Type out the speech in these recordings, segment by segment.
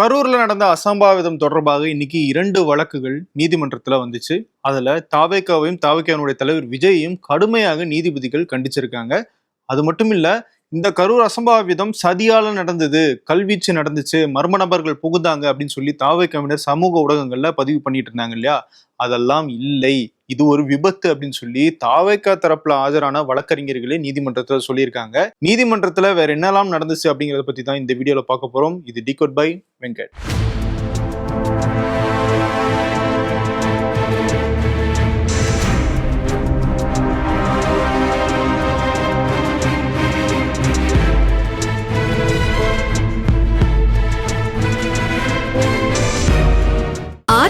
கரூர்ல நடந்த அசம்பாவிதம் தொடர்பாக இன்னைக்கு இரண்டு வழக்குகள் நீதிமன்றத்துல வந்துச்சு. அதுல தாவேக்காவையும் தாவேக்காவினுடைய தலைவர் விஜயையும் கடுமையாக நீதிபதிகள் கண்டிச்சிருக்காங்க. அது மட்டும் இல்ல இந்த கரூர் அசம்பாவிதம் சதியால நடந்தது கல்வீச்சு நடந்துச்சு மர்ம நபர்கள் புகுந்தாங்க அப்படின்னு சொல்லி தாவேக்காவினர் சமூக ஊடகங்கள்ல பதிவு பண்ணிட்டு இருந்தாங்க இல்லையா? அதெல்லாம் இல்லை. இது ஒரு விபத்து அப்படின்னு சொல்லி தாவேக்கா தரப்புல ஆஜரான வழக்கறிஞர்களே நீதிமன்றத்துல சொல்லியிருக்காங்க. நீதிமன்றத்துல வேற என்னெல்லாம் நடந்துச்சு அப்படிங்கறத பத்தி தான் இந்த வீடியோல பார்க்க போறோம். இது டிகோட் பை வெங்கட்.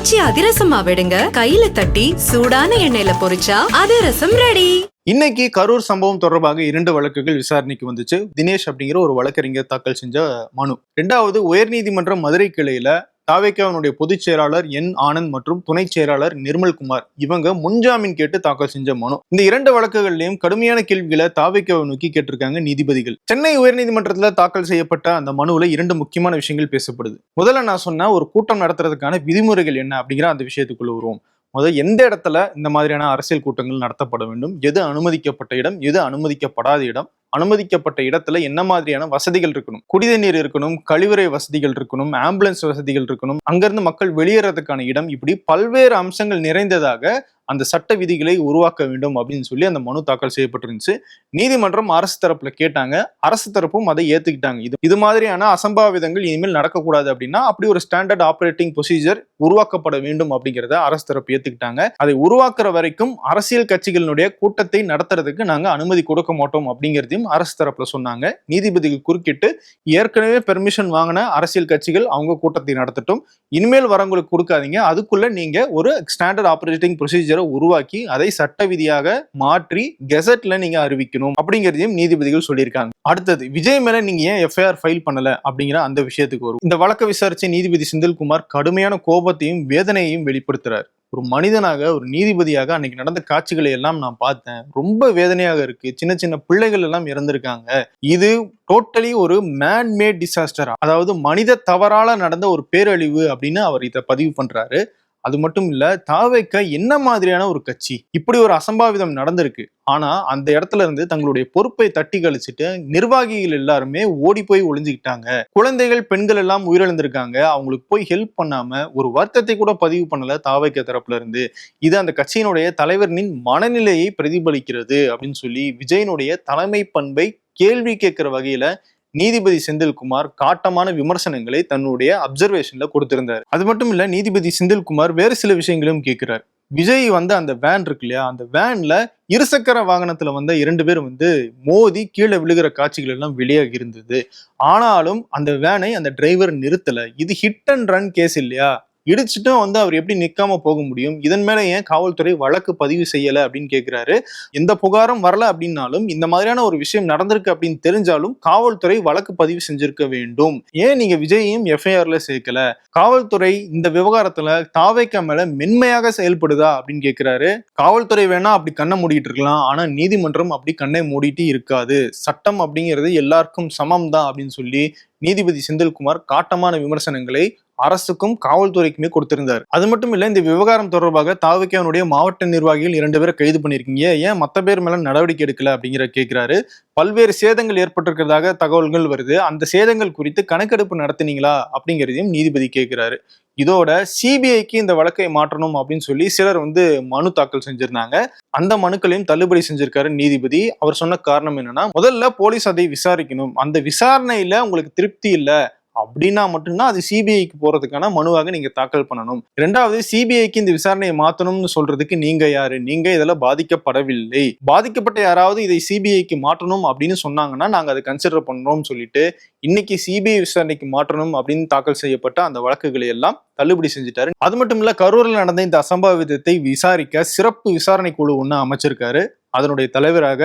ஆச்சி அதிரசமா விடுங்க. கையில தட்டி சூடான எண்ணெயில பொரிச்சா அதிரசம் ரெடி. இன்னைக்கு கரூர் சம்பவம் தொடர்பாக இரண்டு வழக்குகள் விசாரணைக்கு வந்துச்சு. தினேஷ் அப்படிங்கிற ஒரு வழக்கறிஞர் தாக்கல் செஞ்ச மனு. ரெண்டாவது உயர்நீதிமன்றம் மதுரை கிளையில தாவேக்காவினுடைய பொதுச் செயலாளர் என் ஆனந்த் மற்றும் துணை செயலாளர் நிர்மல்குமார் இவங்க முன்ஜாமீன் கேட்டு தாக்கல் செஞ்ச மனு. இந்த இரண்டு வழக்குகள்லயும் கடுமையான கேள்விகளை தாவேக்காவை நோக்கி கேட்டிருக்காங்க நீதிபதிகள். சென்னை உயர்நீதிமன்றத்தில் தாக்கல் செய்யப்பட்ட அந்த மனுவில் இரண்டு முக்கியமான விஷயங்கள் பேசப்படுது. முதல்ல நான் சொன்ன ஒரு கூட்டம் நடத்துறதுக்கான விதிமுறைகள் என்ன அப்படிங்கிற அந்த விஷயத்துக்குள்ள வருவோம். முதல் எந்த இடத்துல இந்த மாதிரியான அரசியல் கூட்டங்கள் நடத்தப்பட வேண்டும்? எது அனுமதிக்கப்பட்ட இடம்? எது அனுமதிக்கப்படாத இடம்? அனுமதிக்கப்பட்ட இடத்துல என்ன மாதிரியான வசதிகள் இருக்கணும்? குடிநீர் இருக்கணும் கழிவுறை வசதிகள் இருக்கணும் ஆம்புலன்ஸ் வசதிகள் இருக்கணும். அங்கிருந்து மக்கள் வெளியேறதுக்கான இடம் இப்படி பல்வேறு அம்சங்கள் நிறைந்ததாக அந்த சட்ட விதிகளை உருவாக்க வேண்டும் அப்படின்னு சொல்லி அந்த மனு தாக்கல் செய்யப்பட்டிருந்துச்சு. நீதிமன்றம் அரசு தரப்புல கேட்டாங்க. அரசு தரப்பும் அதை ஏத்துக்கிட்டாங்க. இது இது மாதிரியான அசம்பாவிதங்கள் இனிமேல் நடக்கக்கூடாது அப்படின்னா அப்படி ஒரு ஸ்டாண்டர்ட் ஆப்ரேட்டிங் ப்ரொசீஜர் உருவாக்கப்பட வேண்டும் அப்படிங்கிறத அரசு தரப்பு ஏத்துக்கிட்டாங்க. அதை உருவாக்குற வரைக்கும் அரசியல் கட்சிகளினுடைய கூட்டத்தை நடத்துறதுக்கு நாங்க அனுமதி கொடுக்க மாட்டோம் அப்படிங்கிறதையும் அரசு தரப்புல சொன்னாங்க. நீதிபதிகள் குறுக்கிட்டு ஏற்கனவே பெர்மிஷன் வாங்கின அரசியல் கட்சிகள் அவங்க கூட்டத்தை நடத்தட்டும். இனிமேல் வரவங்களுக்கு கொடுக்காதீங்க. அதுக்குள்ள நீங்க ஒரு ஸ்டாண்டர்ட் ஆப்ரேட்டிங் ப்ரொசீஜர் உருவாக்கி அதை சட்ட விதியாக மாற்றி கெசட்ல நீங்க அறிவிக்கணும் அப்படிங்கிறதையும் நீதிபதிகள் சொல்லியிருக்காங்க. அடுத்தது விஜய் மேல நீங்க ஏன் எஃப்ஐஆர் ஃபைல் பண்ணல அப்படிங்கிற அந்த விஷயத்துக்கு வரும். இந்த வழக்கை விசாரிச்ச நீதிபதி செந்தில்குமார் கடுமையான கோபத்தையும் வேதனையையும் வெளிப்படுத்துறார். ஒரு மனிதனாக ஒரு நீதிபதியாக அன்னைக்கு நடந்த காட்சிகளை எல்லாம் நான் பார்த்தேன். ரொம்ப வேதனையாக இருக்கு. சின்ன சின்ன பிள்ளைகள் எல்லாம் இறந்திருக்காங்க. இது டோட்டலி ஒரு மேன் மேட் டிசாஸ்டர் அதாவது மனித தவறால நடந்த ஒரு பேரழிவு அப்படின்னு அவர் இதை பதிவு பண்றாரு. அது மட்டும் இல்ல தாவேக்க என்ன மாதிரியான ஒரு கட்சி? இப்படி ஒரு அசம்பாவிதம் நடந்திருக்கு. ஆனா அந்த இடத்துல இருந்து தங்களுடைய பொறுப்பை தட்டி கழிச்சிட்டு நிர்வாகிகள் எல்லாருமே ஓடி போய் ஒளிஞ்சுக்கிட்டாங்க. குழந்தைகள் பெண்கள் எல்லாம் உயிரிழந்திருக்காங்க. அவங்களுக்கு போய் ஹெல்ப் பண்ணாம ஒரு வருத்தத்தை கூட பதிவு பண்ணல தாவைக்க தரப்புல இருந்து. இது அந்த கட்சியினுடைய தலைவரின் மனநிலையை பிரதிபலிக்கிறது அப்படின்னு சொல்லி விஜயனுடைய தலைமை பண்பை கேள்வி கேட்கிற வகையில நீதிபதி செந்தில்குமார் காட்டமான விமர்சனங்களை தன்னுடைய அப்சர்வேஷன்ல கொடுத்திருந்தார். அது மட்டும் இல்ல நீதிபதி செந்தில்குமார் வேறு சில விஷயங்களும் கேட்கிறார். விஜய் வந்து அந்த வேன் இருக்கு இல்லையா அந்த வேன்ல இருசக்கர வாகனத்துல வந்த இரண்டு பேர் வந்து மோதி கீழே விழுகிற காட்சிகள் எல்லாம் வெளியாகி இருந்தது. ஆனாலும் அந்த வேனை அந்த டிரைவர் நிறுத்தல. இது ஹிட் அண்ட் ரன் கேஸ் இல்லையா? இடிச்சிட்டும் வந்து அவர் எப்படி நிற்காம போக முடியும்? இதன் மேல ஏன் காவல்துறை வழக்கு பதிவு செய்யல அப்படின்னு கேட்கிறாரு எந்த புகாரும் வரல அப்படின்னாலும் இந்த மாதிரியான ஒரு விஷயம் நடந்திருக்கு அப்படின்னு தெரிஞ்சாலும் காவல்துறை வழக்கு பதிவு செஞ்சிருக்க வேண்டும். ஏன் நீங்க விஜயையும் எஃப்ஐஆர்ல சேர்க்கல? காவல்துறை இந்த விவகாரத்துல தாவைக்க மேல மென்மையாக செயல்படுதா அப்படின்னு கேட்கிறாரு காவல்துறை வேணா அப்படி கண்ணை மூடிட்டு இருக்கலாம். ஆனா நீதிமன்றம் அப்படி கண்ணை மூடிட்டு இருக்காது. சட்டம் அப்படிங்கிறது எல்லாருக்கும் சமம் தான் அப்படின்னு சொல்லி நீதிபதி செந்தில்குமார் காட்டமான விமர்சனங்களை அரசுக்கும் காவல்துறைக்குமே கொடுத்திருந்தார். அது மட்டும் இல்ல இந்த விவகாரம் தொடர்பாக தாவிக்கானுடைய மாவட்ட நிர்வாகிகள் இரண்டு பேரை கைது பண்ணிருக்கீங்க ஏன் மத்த பேர் மேல நடவடிக்கை எடுக்கல அப்படிங்கிற கேட்கிறாரு பல்வேறு சேதங்கள் ஏற்பட்டிருக்கிறதாக தகவல்கள் வருது. அந்த சேதங்கள் குறித்து கணக்கெடுப்பு நடத்தினீங்களா அப்படிங்கிறதையும் நீதிபதி கேட்கிறாரு இதோட சிபிஐக்கு இந்த வழக்கை மாற்றணும் அப்படின்னு சொல்லி சிலர் வந்து மனு தாக்கல் செஞ்சிருந்தாங்க. அந்த மனுக்களையும் தள்ளுபடி செஞ்சிருக்காரு நீதிபதி. அவர் சொன்ன காரணம் என்னன்னா முதல்ல போலீஸ் அதை விசாரிக்கணும். அந்த விசாரணையில உங்களுக்கு திருப்தி இல்லை. அப்படின்னா மட்டும்தான் அது சிபிஐக்கு போறதுக்கான மனுவாக நீங்க தாக்கல் பண்ணணும். இரண்டாவது சிபிஐக்கு இந்த விசாரணையை மாத்தணும்னு சொல்றதுக்கு நீங்க யாரு? நீங்க இதுல பாதிக்கப்படவில்லை. பாதிக்கப்பட்ட யாராவது இதை சிபிஐக்கு மாற்றணும் அப்படின்னு சொன்னாங்கன்னா நாங்க அதை கன்சிடர் பண்றோம் சொல்லிட்டு இன்னைக்கு சிபிஐ விசாரணைக்கு மாற்றணும் அப்படின்னு தாக்கல் செய்யப்பட்ட அந்த வழக்குகளை எல்லாம் தள்ளுபடி செஞ்சுட்டாரு. அது மட்டும் இல்ல கரூரில் நடந்த இந்த அசம்பாவிதத்தை விசாரிக்க சிறப்பு விசாரணை குழு ஒன்று அமைச்சிருக்காரு. அதனுடைய தலைவராக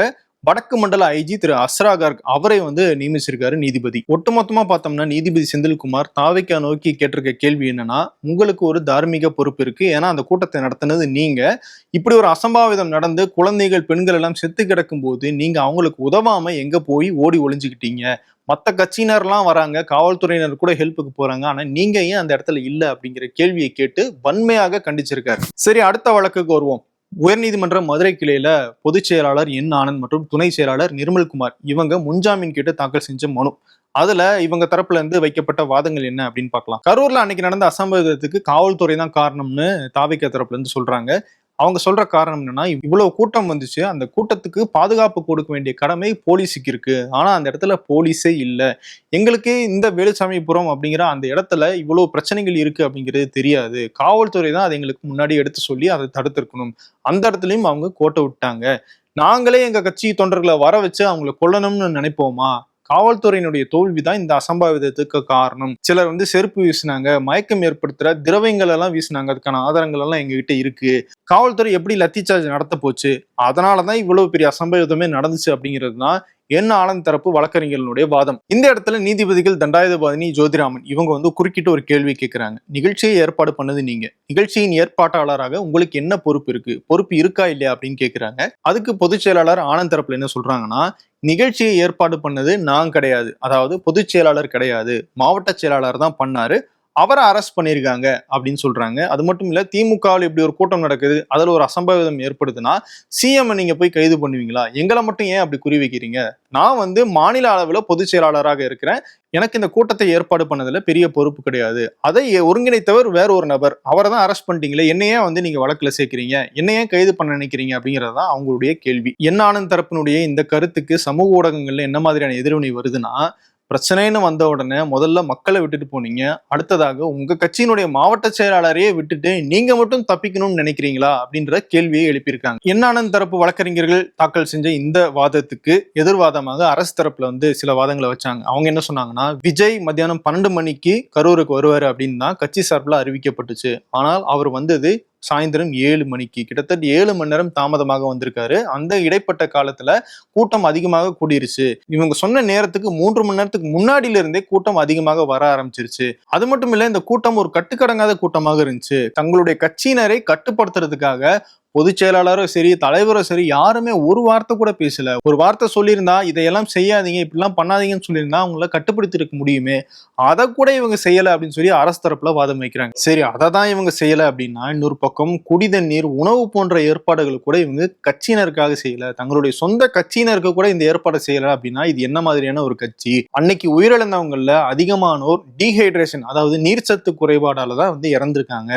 வடக்கு மண்டல ஐஜி திரு அஸ்ரா கார்க் அவரை வந்து நியமிச்சிருக்காரு நீதிபதி. ஒட்டுமொத்தமா பார்த்தோம்னா நீதிபதி செந்தில்குமார் தாவைக்கா நோக்கி கேட்டிருக்க கேள்வி என்னன்னா உங்களுக்கு ஒரு தார்மீக பொறுப்பு இருக்கு. ஏன்னா அந்த கூட்டத்தை நடத்தினது நீங்க. இப்படி ஒரு அசம்பாவிதம் நடந்து குழந்தைகள் பெண்கள் எல்லாம் செத்து கிடக்கும் போது நீங்க அவங்களுக்கு உதவாம எங்க போய் ஓடி ஒளிஞ்சுக்கிட்டீங்க? மற்ற கட்சியினர்லாம் வராங்க காவல்துறையினர் கூட ஹெல்ப்புக்கு போறாங்க. ஆனா நீங்க ஏன் அந்த இடத்துல இல்லை? அப்படிங்கிற கேள்வியை கேட்டு வன்மையாக கண்டிச்சிருக்காரு. சரி அடுத்த வழக்குக்கு வருவோம். உயர்நீதிமன்ற மதுரை கிளையில பொதுச் செயலாளர் என் ஆனந்த் மற்றும் துணை செயலாளர் நிர்மல்குமார் இவங்க முன்ஜாமீன் கேட்டு தாக்கல் செஞ்ச மனு. அதுல இவங்க தரப்புல இருந்து வைக்கப்பட்ட வாதங்கள் என்ன அப்படின்னு பார்க்கலாம். கரூர்ல அன்னைக்கு நடந்த அசம்பாவிதத்துக்கு காவல்துறை தான் காரணம்னு தாவிக்க தரப்புல இருந்து சொல்றாங்க. அவங்க சொல்ற காரணம் என்னன்னா இவ்வளவு கூட்டம் வந்துச்சு. அந்த கூட்டத்துக்கு பாதுகாப்பு கொடுக்க வேண்டிய கடமை போலீஸுக்கு இருக்கு. ஆனா அந்த இடத்துல போலீஸே இல்லை. எங்களுக்கு இந்த வேலுசாமிபுரம் அப்படிங்கிற அந்த இடத்துல இவ்வளவு பிரச்சனைகள் இருக்கு அப்படிங்கிறது தெரியாது. காவல்துறை தான் அதை எங்களுக்கு முன்னாடி எடுத்து சொல்லி அதை தடுத்திருக்கணும். அந்த இடத்துலயும் அவங்க கோட்டை விட்டாங்க. நாங்களே எங்க கட்சி தொண்டர்களை வர வச்சு அவங்களை கொல்லணும்னு நினைப்போமா? காவல்துறையினுடைய தோல்விதான் இந்த அசம்பாவிதத்துக்கு காரணம். சிலர் வந்து செருப்பு வீசினாங்க மயக்கம் ஏற்படுத்துற திரவங்கள் எல்லாம் வீசினாங்க. அதுக்கான ஆதாரங்கள் எல்லாம் எங்ககிட்ட இருக்கு. காவல்துறை எப்படி லத்தி சார்ஜ் நடத்த போச்சு? அதனாலதான் இவ்வளவு பெரிய அசம்பாவிதமே நடந்துச்சு அப்படிங்கிறது தான் என் ஆனந்த் தரப்பு வழக்கறிஞர்களுடைய வாதம்? இந்த இடத்துல நீதிபதிகள் தண்டாயுதபாதினி ஜோதிராமன் இவங்க வந்து குறுக்கிட்டு ஒரு கேள்வி கேட்கிறாங்க நிகழ்ச்சியை ஏற்பாடு பண்ணது நீங்க. நிகழ்ச்சியின் ஏற்பாட்டாளராக உங்களுக்கு என்ன பொறுப்பு இருக்கு? பொறுப்பு இருக்கா இல்லையா அப்படின்னு கேட்கிறாங்க அதுக்கு பொதுச் செயலாளர் ஆனந்த் தரப்புல என்ன சொல்றாங்கன்னா நிகழ்ச்சியை ஏற்பாடு பண்ணது நான் கிடையாது. அதாவது பொதுச் செயலாளர் கிடையாது. மாவட்ட செயலாளர் தான் பண்ணாரு. அவரை அரெஸ்ட் பண்ணியிருக்காங்க அப்படின்னு சொல்றாங்க. அது மட்டும் இல்ல திமுகவில் இப்படி ஒரு கூட்டம் நடக்குது அதில் ஒரு அசம்பாவிதம் ஏற்படுதுன்னா சிஎம் நீங்க போய் கைது பண்ணுவீங்களா? எங்களை மட்டும் ஏன் அப்படி குறி வைக்கிறீங்க? நான் வந்து மாநில அளவில் பொதுச் செயலாளராக இருக்கிறேன். எனக்கு இந்த கூட்டத்தை ஏற்பாடு பண்ணதுல பெரிய பொறுப்பு கிடையாது. அதை ஒருங்கிணைத்தவர் வேற ஒரு நபர். அவரை தான் அரெஸ்ட் பண்ணிட்டீங்களே என்னையே வந்து நீங்க வழக்கில் சேர்க்கிறீங்க. என்னையே கைது பண்ண நினைக்கிறீங்க அப்படிங்கிறது தான் அவங்களுடைய கேள்வி. என்ன ஆனந்த் தரப்பினுடைய இந்த கருத்துக்கு சமூக ஊடகங்கள்ல என்ன மாதிரியான எதிர்வினை வருதுன்னா பிரச்சனைன்னு வந்த உடனே முதல்ல மக்களை விட்டுட்டு போனீங்க. அடுத்ததாக உங்க கட்சியினுடைய மாவட்ட செயலாளரையே விட்டுட்டு நீங்க மட்டும் தப்பிக்கணும்னு நினைக்கிறீங்களா அப்படின்ற கேள்வியை எழுப்பியிருக்காங்க. என்னானந்த் தரப்பு வழக்கறிஞர்கள் தாக்கல் செஞ்ச இந்த வாதத்துக்கு எதிர்வாதமாக அரசு தரப்புல வந்து சில வாதங்களை வச்சாங்க. அவங்க என்ன சொன்னாங்கன்னா விஜய் மத்தியானம் பன்னெண்டு மணிக்கு கரூருக்கு வருவாரு அப்படின்னு தான் கட்சி சார்பில் அறிவிக்கப்பட்டுச்சு. ஆனால் அவர் வந்தது சாயந்தரம் ஏழு மணிக்கு கிட்டத்தட்ட ஏழு மணி நேரம் தாமதமாக வந்திருக்காரு. அந்த இடைப்பட்ட காலத்துல கூட்டம் அதிகமாக கூடிருச்சு. இவங்க சொன்ன நேரத்துக்கு மூன்று மணி நேரத்துக்கு முன்னாடியில இருந்தே கூட்டம் அதிகமாக வர ஆரம்பிச்சிருச்சு. அது மட்டும் இல்ல இந்த கூட்டம் ஒரு கட்டுக்கடங்காத கூட்டமாக இருந்துச்சு. தங்களுடைய கட்சியினரை கட்டுப்படுத்துறதுக்காக பொதுச் செயலாளரும் சரி தலைவரும் சரி யாருமே ஒரு வார்த்தை கூட பேசல. ஒரு வார்த்தை சொல்லியிருந்தா இதையெல்லாம் செய்யாதீங்க இப்படிலாம் பண்ணாதீங்கன்னு சொல்லியிருந்தா அவங்கள கட்டுப்படுத்தி இருக்க முடியுமே? அதை கூட இவங்க செய்யலை அப்படின்னு சொல்லி அரசு தரப்புல வாதம் வைக்கிறாங்க. சரி அதை தான் இவங்க செய்யலை அப்படின்னா இன்னொரு பக்கம் குடிதண்ணீர் உணவு போன்ற ஏற்பாடுகள் கூட இவங்க கட்சியினருக்காக செய்யல. தங்களுடைய சொந்த கட்சியினருக்கு கூட இந்த ஏற்பாடு செய்யல அப்படின்னா இது என்ன மாதிரியான ஒரு கட்சி? அன்னைக்கு உயிரிழந்தவங்களில் அதிகமானோர் டீஹைட்ரேஷன் அதாவது நீர்ச்சத்து குறைபாடால தான் வந்து இறந்திருக்காங்க.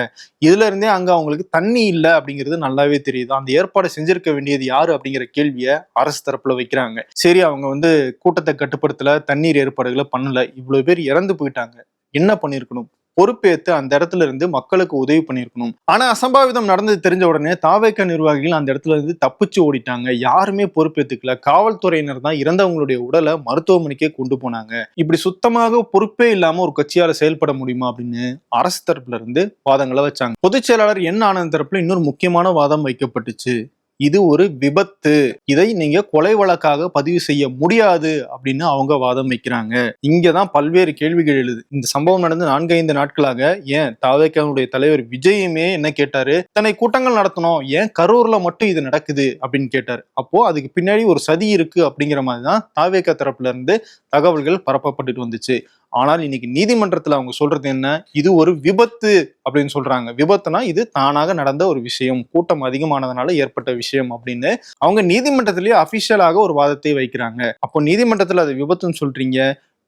இதுல இருந்தே அங்க அவங்களுக்கு தண்ணி இல்லை அப்படிங்கிறது நல்லாவே தெரியுது? அந்த ஏற்பாடு செஞ்சிருக்க வேண்டியது யாரு அப்படிங்கிற கேள்வியை அரசு தரப்புல வைக்கிறாங்க. சரி அவங்க வந்து கூட்டத்தை கட்டுப்படுத்தல தண்ணீர் ஏற்பாடுகளை பண்ணல. இவ்வளவு பேர் இறந்து போயிட்டாங்க. என்ன பண்ணிருக்கணும்? பொறுப்பேற்று அந்த இடத்துல இருந்து மக்களுக்கு உதவி பண்ணியிருக்கணும். ஆனா அசம்பாவிதம் நடந்தது தெரிஞ்ச உடனே தாவேக்க நிர்வாகிகள் அந்த இடத்துல இருந்து தப்பிச்சு ஓடிட்டாங்க. யாருமே பொறுப்பேற்றுக்கல காவல்துறையினர் தான் இறந்தவங்களுடைய உடலை மருத்துவமனைக்கே கொண்டு போனாங்க. இப்படி சுத்தமாக பொறுப்பே இல்லாம ஒரு கட்சியால செயல்பட முடியுமா அப்படின்னு அரசு தரப்புல இருந்து வாதங்களை வச்சாங்க. பொதுச் செயலாளர் என் ஆனந்த் தரப்புல இன்னொரு முக்கியமான வாதம் வைக்கப்பட்டுச்சு. இது ஒரு விபத்து. இதை நீங்க கொலை வழக்காக பதிவு செய்ய முடியாது அப்படின்னு அவங்க வாதம் வைக்கிறாங்க. இங்கதான் பல்வேறு கேள்விகள் எழுது. இந்த சம்பவம் நடந்து நான்கைந்து நாட்களாக ஏன் தாவேக்காவுடைய தலைவர் விஜயுமே என்ன கேட்டாரு? தன்னை கூட்டங்கள் நடத்தணும். ஏன் கரூர்ல மட்டும் இது நடக்குது? அப்படின்னு கேட்டாரு. அப்போ அதுக்கு பின்னாடி ஒரு சதி இருக்கு அப்படிங்கிற மாதிரி தான் தாவேக்கா தரப்புல இருந்து தகவல்கள் பரப்பப்பட்டுட்டு வந்துச்சு. ஆனால் இன்னைக்கு நீதிமன்றத்தில் அவங்க சொல்றது என்ன? இது ஒரு விபத்து அப்படின்னு சொல்றாங்க. விபத்துனா இது தானாக நடந்த ஒரு விஷயம். கூட்டம் அதிகமானதுனால ஏற்பட்ட விஷயம் அப்படின்னு அவங்க நீதிமன்றத்திலேயே அபிஷியலாக ஒரு வாதத்தை வைக்கிறாங்க. அப்போ நீதிமன்றத்தில் அது விபத்துன்னு சொல்றீங்க.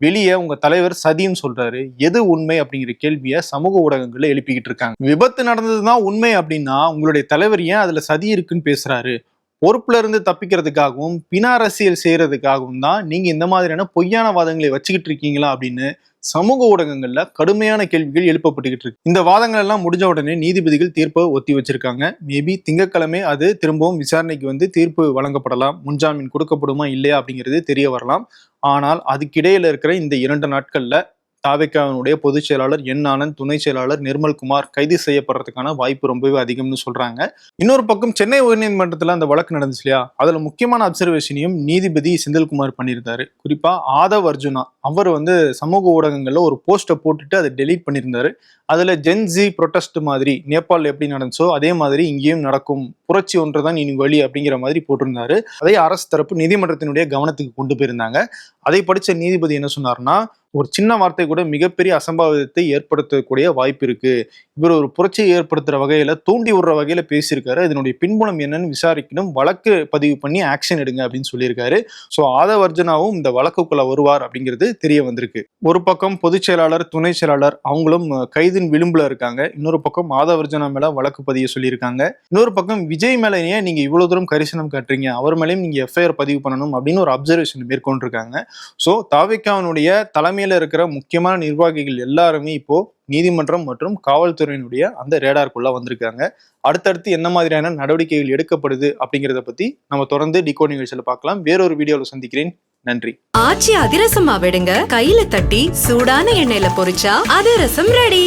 வெளியே உங்க தலைவர் சதின்னு சொல்றாரு. எது உண்மை அப்படிங்கிற கேள்வியை சமூக ஊடகங்கள்ல எழுப்பிக்கிட்டு இருக்காங்க. விபத்து நடந்ததுதான் உண்மை அப்படின்னா உங்களுடைய தலைவர் ஏன் அதுல சதி இருக்குன்னு பேசுறாரு? பொறுப்புல இருந்து தப்பிக்கிறதுக்காகவும் பின அரசியல் செய்யறதுக்காகவும் தான் நீங்க இந்த மாதிரியான பொய்யான வாதங்களை வச்சுக்கிட்டு இருக்கீங்களா அப்படின்னு சமூக ஊடகங்கள்ல கடுமையான கேள்விகள் எழுப்பப்பட்டுக்கிட்டு இருக்கு. இந்த வாதங்கள் எல்லாம் முடிஞ்ச உடனே நீதிபதிகள் தீர்ப்பை ஒத்தி வச்சிருக்காங்க. மேபி திங்கட்கிழமை அது திரும்பவும் விசாரணைக்கு வந்து தீர்ப்பு வழங்கப்படலாம். முன்ஜாமீன் கொடுக்கப்படுமா இல்லையா அப்படிங்கிறது தெரிய வரலாம். ஆனால் அதுக்கிடையில இருக்கிற இந்த இரண்டு நாட்கள்ல தாவேக்காவினுடைய பொதுச் செயலாளர் என் ஆனந்த் துணை செயலாளர் நிர்மல்குமார் கைது செய்யப்படுறதுக்கான வாய்ப்பு ரொம்பவே அதிகம்னு சொல்றாங்க. இன்னொரு பக்கம் சென்னை உயர்நீதிமன்றத்தில் அந்த வழக்கு நடந்துச்சு இல்லையா? அதுல முக்கியமான அப்சர்வேஷனையும் நீதிபதி செந்தில்குமார் பண்ணியிருந்தாரு. குறிப்பா ஆதவ் அர்ஜுனா அவர் வந்து சமூக ஊடகங்கள்ல ஒரு போஸ்டை போட்டுட்டு அதை டெலீட் பண்ணியிருந்தாரு. அதுல ஜென்ஜி ப்ரொட்டஸ்ட் மாதிரி நேபாள் எப்படி நடந்துச்சோ அதே மாதிரி இங்கேயும் நடக்கும். புரட்சி ஒன்று தான் இனி வழி அப்படிங்கிற மாதிரி போட்டிருந்தாரு. அதை அரசு தரப்பு நீதிமன்றத்தினுடைய கவனத்துக்கு கொண்டு போயிருந்தாங்க. அதை படிச்ச நீதிபதி என்ன சொன்னார்னா ஒரு சின்ன வார்த்தை கூட மிகப்பெரிய அசம்பாவிதத்தை ஏற்படுத்தக்கூடிய வாய்ப்பு இருக்கு. இவர் ஒரு புரட்சியை ஏற்படுத்துற வகையில தூண்டி விடுற வகையில பேசியிருக்காரு. இதனுடைய பின்புலம் என்னன்னு விசாரிக்கணும். வழக்கு பதிவு பண்ணி ஆக்ஷன் எடுங்க அப்படின்னு சொல்லியிருக்காரு. ஸோ ஆதவர்ஜனாவும் இந்த வழக்குக்குள்ள வருவார் அப்படிங்கிறது தெரிய வந்திருக்கு. ஒரு பக்கம் பொதுச் செயலாளர் துணை செயலாளர் அவங்களும் கைதின் விளிம்புல இருக்காங்க. இன்னொரு பக்கம் ஆதவர்ஜனா மேல வழக்கு பதிய சொல்லியிருக்காங்க. இன்னொரு பக்கம் விஜய் மேல ஏன் நீங்க இவ்வளவு தூரம் கரிசனம் காட்டுறீங்க? அவர் மேலேயும் நீங்க எஃப்ஐஆர் பதிவு பண்ணணும் அப்படின்னு ஒரு அப்சர்வேஷன் மேற்கொண்டிருக்காங்க. ஸோ தாவிக்காவனுடைய தலைமையில் இருக்கிற முக்கியமான நிர்வாகிகள் எல்லாருமே இப்போ நீதிமன்றம் மற்றும் காவல்துறையினுடைய அந்த ரேடாருக்குள்ள வந்திருக்காங்க. அடுத்தடுத்து என்ன மாதிரியான நடவடிக்கைகள் எடுக்கப்படுது அப்படிங்கிறத பத்தி நம்ம தொடர்ந்து டிகோ நிகழ்ச்சியில பார்க்கலாம். வேறொரு வீடியோவில் சந்திக்கிறேன். நன்றி. ஆச்சி அதிரசமா விடுங்க கையில தட்டி சூடான எண்ணெயில பொரிச்சா அதிரசம் ரெடி